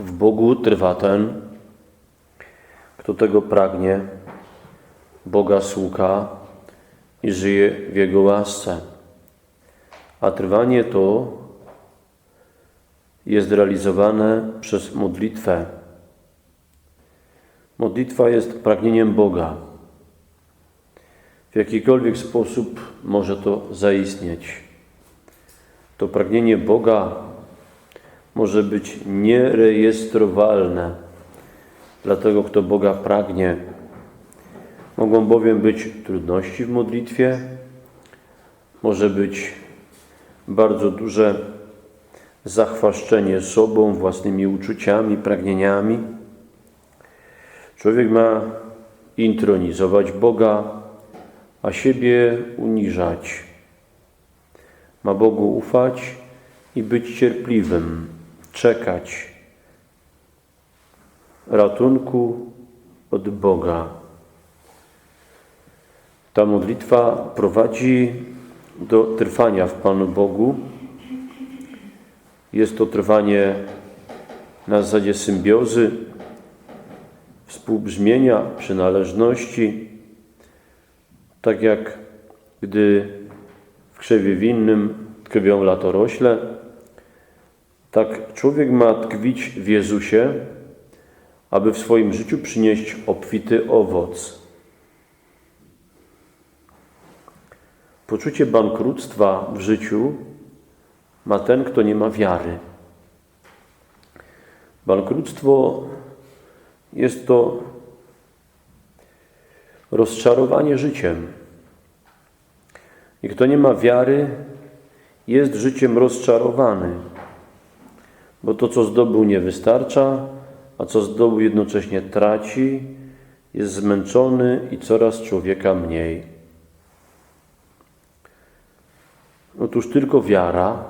W Bogu trwa ten, kto tego pragnie, Boga słucha i żyje w Jego łasce. A trwanie to jest realizowane przez modlitwę. Modlitwa jest pragnieniem Boga. W jakikolwiek sposób może to zaistnieć. To pragnienie Boga może być nierejestrowalne dla tego, kto Boga pragnie. Mogą bowiem być trudności w modlitwie, może być bardzo duże zachwaszczenie sobą, własnymi uczuciami, pragnieniami. Człowiek ma intronizować Boga, a siebie uniżać. Ma Bogu ufać i być cierpliwym, czekać ratunku od Boga. Ta modlitwa prowadzi do trwania w Panu Bogu. Jest to trwanie na zasadzie symbiozy, współbrzmienia, przynależności, tak jak gdy w krzewie winnym tkwią latorośle, tak człowiek ma tkwić w Jezusie, aby w swoim życiu przynieść obfity owoc. Poczucie bankructwa w życiu ma ten, kto nie ma wiary. Bankructwo jest to rozczarowanie życiem. I kto nie ma wiary, jest życiem rozczarowany, bo to, co zdobył, nie wystarcza, a co zdobył, jednocześnie traci, jest zmęczony i coraz człowieka mniej. Otóż tylko wiara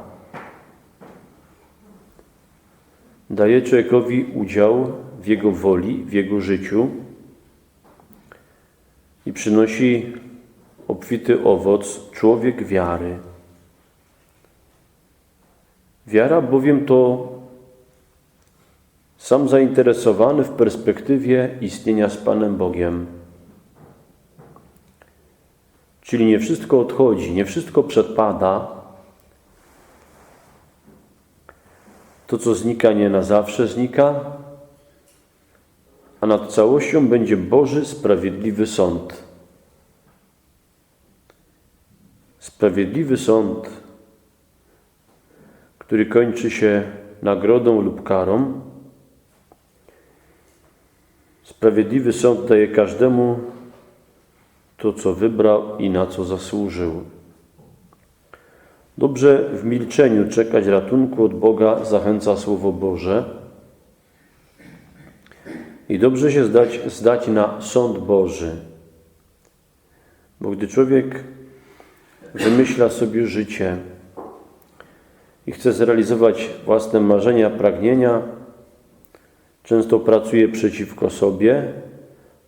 daje człowiekowi udział w jego woli, w jego życiu i przynosi obfity owoc człowiek wiary. Wiara bowiem to sam zainteresowany w perspektywie istnienia z Panem Bogiem. Czyli nie wszystko odchodzi, nie wszystko przedpada. To, co znika, nie na zawsze znika, a nad całością będzie Boży sprawiedliwy sąd. Sprawiedliwy sąd, który kończy się nagrodą lub karą. Sprawiedliwy sąd daje każdemu to, co wybrał i na co zasłużył. Dobrze w milczeniu czekać ratunku od Boga zachęca Słowo Boże. I dobrze się zdać, zdać na sąd Boży. Bo gdy człowiek wymyśla sobie życie i chce zrealizować własne marzenia, pragnienia, często pracuje przeciwko sobie,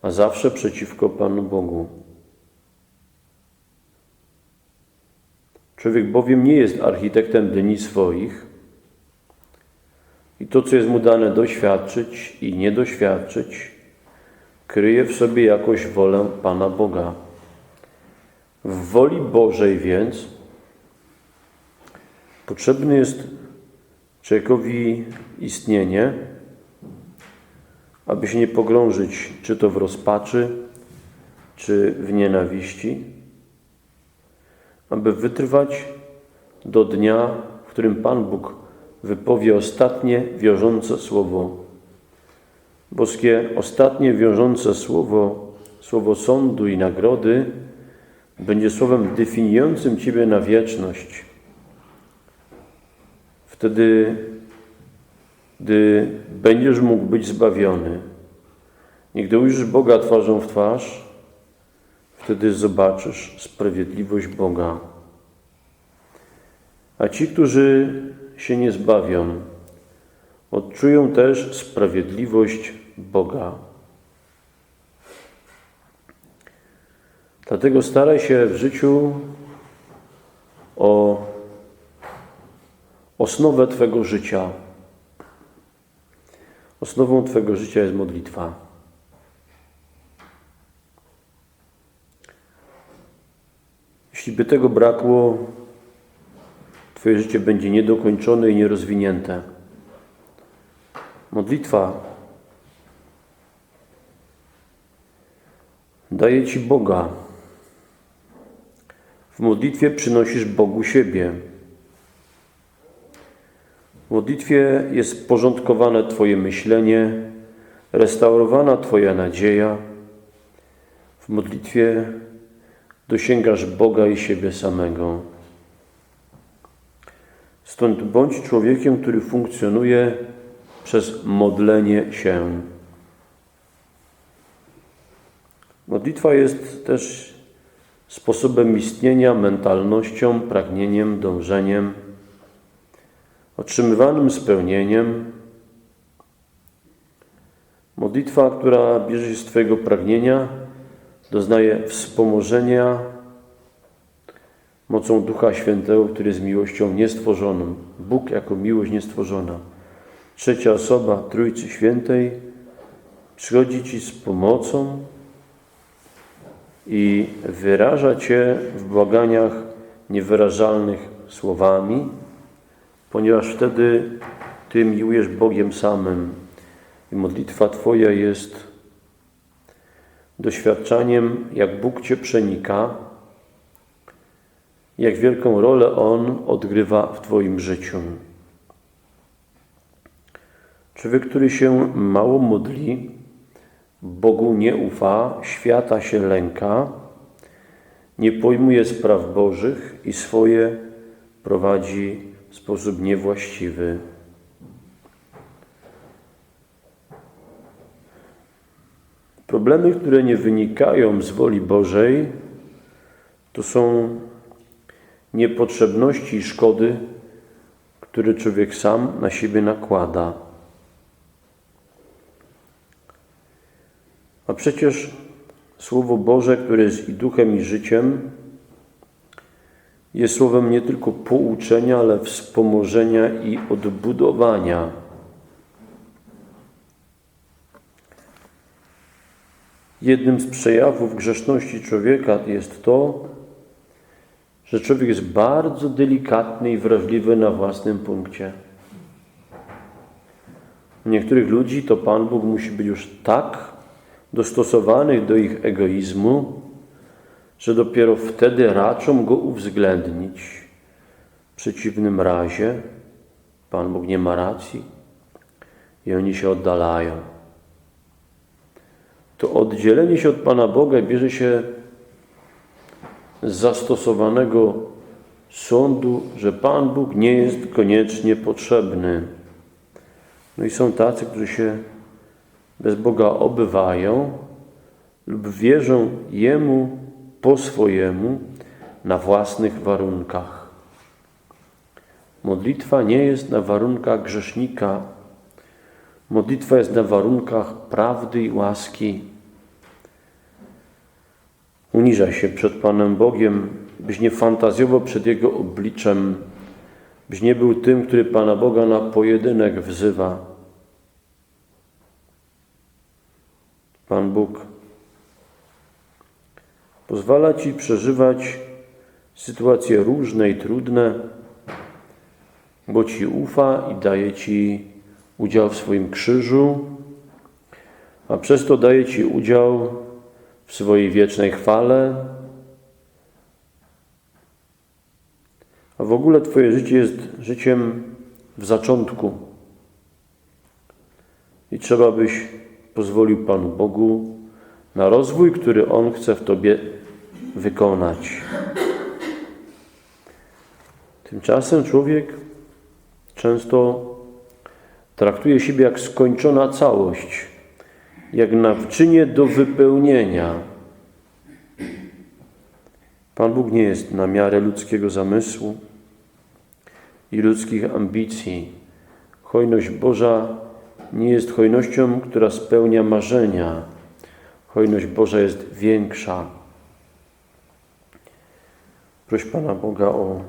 a zawsze przeciwko Panu Bogu. Człowiek bowiem nie jest architektem dni swoich i to, co jest mu dane doświadczyć i nie doświadczyć, kryje w sobie jakoś wolę Pana Boga. W woli Bożej więc potrzebne jest człowiekowi istnienie, aby się nie pogrążyć czy to w rozpaczy, czy w nienawiści, aby wytrwać do dnia, w którym Pan Bóg wypowie ostatnie wiążące słowo. Boskie ostatnie wiążące słowo, słowo sądu i nagrody, będzie słowem definiującym Ciebie na wieczność. Wtedy, gdy będziesz mógł być zbawiony i gdy ujrzysz Boga twarzą w twarz, wtedy zobaczysz sprawiedliwość Boga. A ci, którzy się nie zbawią, odczują też sprawiedliwość Boga. Dlatego staraj się w życiu o, osnowę Twego życia. Osnową Twojego życia jest modlitwa. Jeśli by tego brakło, Twoje życie będzie niedokończone i nierozwinięte. Modlitwa daje Ci Boga. W modlitwie przynosisz Bogu siebie. W modlitwie jest porządkowane Twoje myślenie, restaurowana Twoja nadzieja. W modlitwie dosięgasz Boga i siebie samego. Stąd bądź człowiekiem, który funkcjonuje przez modlenie się. Modlitwa jest też sposobem istnienia, mentalnością, pragnieniem, dążeniem, otrzymywanym spełnieniem. Modlitwa, która bierze się z Twojego pragnienia, doznaje wspomożenia mocą Ducha Świętego, który jest miłością niestworzoną. Bóg jako miłość niestworzona. Trzecia osoba Trójcy Świętej przychodzi Ci z pomocą i wyraża Cię w błaganiach niewyrażalnych słowami, ponieważ wtedy Ty miłujesz Bogiem samym i modlitwa Twoja jest doświadczaniem, jak Bóg Cię przenika, jak wielką rolę On odgrywa w Twoim życiu. Człowiek, który się mało modli, Bogu nie ufa, świata się lęka, nie pojmuje spraw Bożych i swoje prowadzi w sposób niewłaściwy. Problemy, które nie wynikają z woli Bożej, to są niepotrzebności i szkody, które człowiek sam na siebie nakłada. A przecież Słowo Boże, które jest i duchem, i życiem, jest słowem nie tylko pouczenia, ale wspomożenia i odbudowania. Jednym z przejawów grzeszności człowieka jest to, że człowiek jest bardzo delikatny i wrażliwy na własnym punkcie. U niektórych ludzi to Pan Bóg musi być już tak dostosowany do ich egoizmu, że dopiero wtedy raczą go uwzględnić. W przeciwnym razie Pan Bóg nie ma racji i oni się oddalają. To oddzielenie się od Pana Boga bierze się z zastosowanego sądu, że Pan Bóg nie jest koniecznie potrzebny. No i są tacy, którzy się bez Boga obywają lub wierzą Jemu po swojemu na własnych warunkach. Modlitwa nie jest na warunkach grzesznika. Modlitwa jest na warunkach prawdy i łaski. Uniża się przed Panem Bogiem, byś nie fantazjował przed Jego obliczem, byś nie był tym, który Pana Boga na pojedynek wzywa. Pan Bóg pozwala Ci przeżywać sytuacje różne i trudne, bo Ci ufa i daje Ci udział w swoim krzyżu, a przez to daje Ci udział w swojej wiecznej chwale. A w ogóle Twoje życie jest życiem w zaczątku. I trzeba byś pozwolił Panu Bogu na rozwój, który On chce w Tobie wykonać. Tymczasem człowiek często traktuje siebie jak skończona całość, jak nawczynie do wypełnienia. Pan Bóg nie jest na miarę ludzkiego zamysłu i ludzkich ambicji. Hojność Boża nie jest hojnością, która spełnia marzenia. Hojność Boża jest większa. Proś Pana Boga o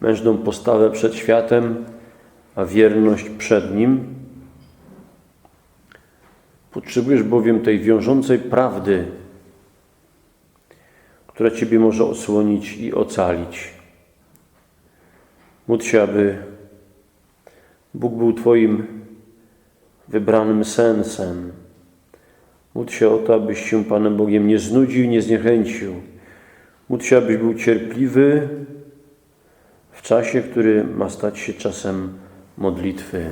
mężną postawę przed światem, a wierność przed Nim, Potrzebujesz bowiem tej wiążącej prawdy, która Ciebie może osłonić i ocalić. Módl się, aby Bóg był Twoim wybranym sensem. Módl się o to, abyś się Panem Bogiem nie znudził, nie zniechęcił. Módl się, abyś był cierpliwy w czasie, który ma stać się czasem modlitwy.